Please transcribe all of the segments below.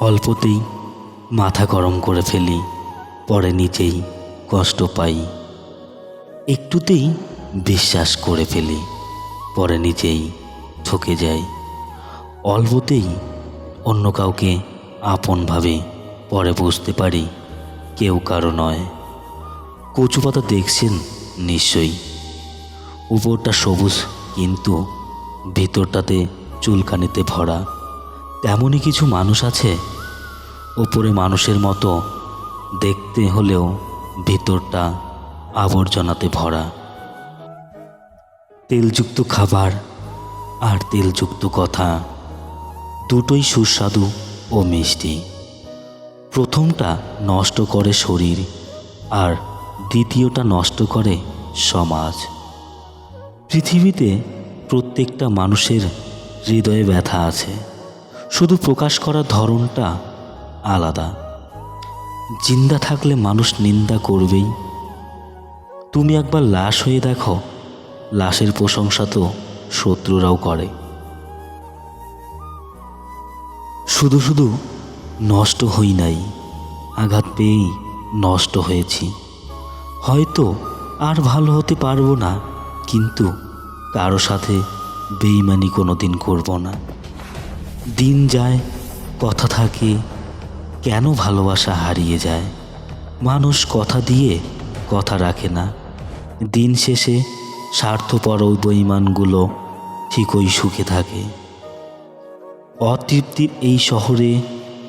অল্পতেই মাথা গরম করে ফেলি, পরে নিজেই কষ্ট পাই। একটুতেই বিশ্বাস করে ফেলি, পরে নিজেই ঠকে যাই। অল্পতেই অন্য কাউকে আপন ভাবে পরে বুঝতে পারি, কেউ কারও নয়। কচু পাতা দেখছেন নিশ্চয়ই। উপরটা সবুজ কিন্তু ভেতরটাতে চুলকানিতে ভরা। তেমনই কিছু মানুষ আছে। ওপরে মানুষের মতো দেখতে হলেও ভেতরটা আবর্জনাতে ভরা। তেলযুক্ত খাবার আর তেলযুক্ত কথা দুটোই সুস্বাদু ও মিষ্টি। প্রথমটা নষ্ট করে শরীর আর দ্বিতীয়টা নষ্ট করে সমাজ। পৃথিবীতে প্রত্যেকটা মানুষের হৃদয়ে ব্যথা আছে। শুধু প্রকাশ করার ধরনটা আলাদা। জিন্দা থাকলে মানুষ নিন্দা করবেই। তুমি একবার লাশ হয়ে দেখো, লাশের প্রশংসা তো শত্রুরাও করে। শুধু শুধু নষ্ট হই নাই, আঘাত পেয়েই নষ্ট হয়েছি। হয়তো আর ভালো হতে পারব না, কিন্তু কারও সাথে বেইমানি কোনো দিন করব না। দিন যায়, কথা থাকে, কেন ভালোবাসা হারিয়ে যায়? মানুষ কথা দিয়ে কথা রাখে না। দিন শেষে স্বার্থপর বইমানগুলো ঠিকই সুখে থাকে। অতৃপ্তির এই শহরে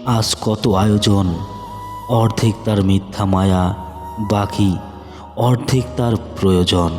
আজ কত আয়োজন। অর্ধেক তার মিথ্যা মায়া, বাকি অর্ধেক তার প্রয়োজন।